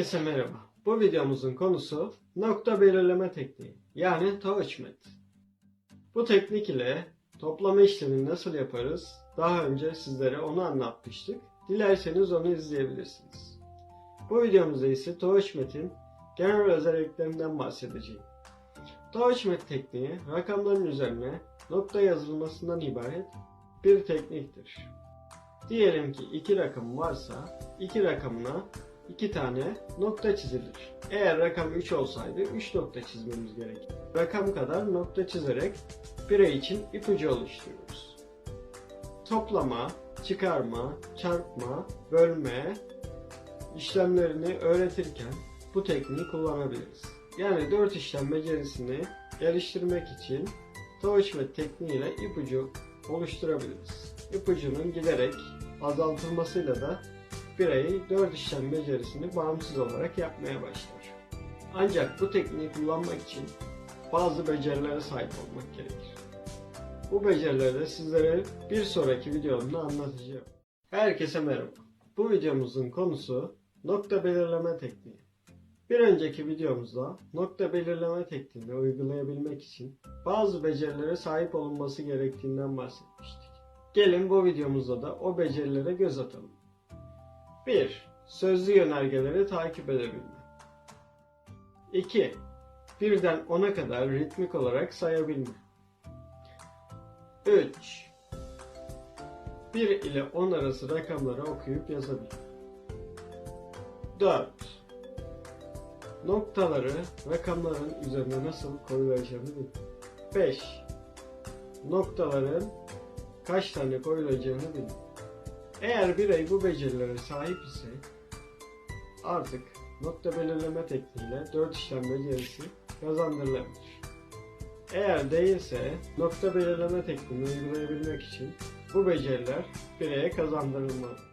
Herkese merhaba. Bu videomuzun konusu nokta belirleme tekniği yani Touchmet. Bu teknik ile toplama işlemini nasıl yaparız? Daha önce sizlere onu anlatmıştık. Dilerseniz onu izleyebilirsiniz. Bu videomuzda ise Touchmet'in genel özelliklerinden bahsedeceğim. Touchmet tekniği rakamların üzerine nokta yazılmasından ibaret bir tekniktir. Diyelim ki iki rakam varsa iki rakamına iki tane nokta çizilir. Eğer rakam 3 olsaydı 3 nokta çizmemiz gerekir. Rakam kadar nokta çizerek birey için ipucu oluşturuyoruz. Toplama, çıkarma, çarpma, bölme işlemlerini öğretirken bu tekniği kullanabiliriz. Yani 4 işlem becerisini geliştirmek için Touchmet tekniğiyle ipucu oluşturabiliriz. İpucunun giderek azaltılmasıyla da birey 4 işlem becerisini bağımsız olarak yapmaya başlar. Ancak bu tekniği kullanmak için bazı becerilere sahip olmak gerekir. Bu becerileri de sizlere bir sonraki videomda anlatacağım. Herkese merhaba. Bu videomuzun konusu nokta belirleme tekniği. Bir önceki videomuzda nokta belirleme tekniğini uygulayabilmek için bazı becerilere sahip olunması gerektiğinden bahsetmiştik. Gelin bu videomuzda da o becerilere göz atalım. 1. Sözlü yönergeleri takip edebilme. 2. Birden 10'a kadar ritmik olarak sayabilme. 3. 1 ile 10 arası rakamları okuyup yazabilme. 4. Noktaları rakamların üzerine nasıl koyulacağını bilme. 5. Noktaların kaç tane koyulacağını bilme. Eğer birey bu becerilere sahip ise artık nokta belirleme tekniğiyle 4 işlem becerisi kazandırılabilir. Eğer değilse nokta belirleme tekniğini uygulayabilmek için bu beceriler bireye kazandırılmalı.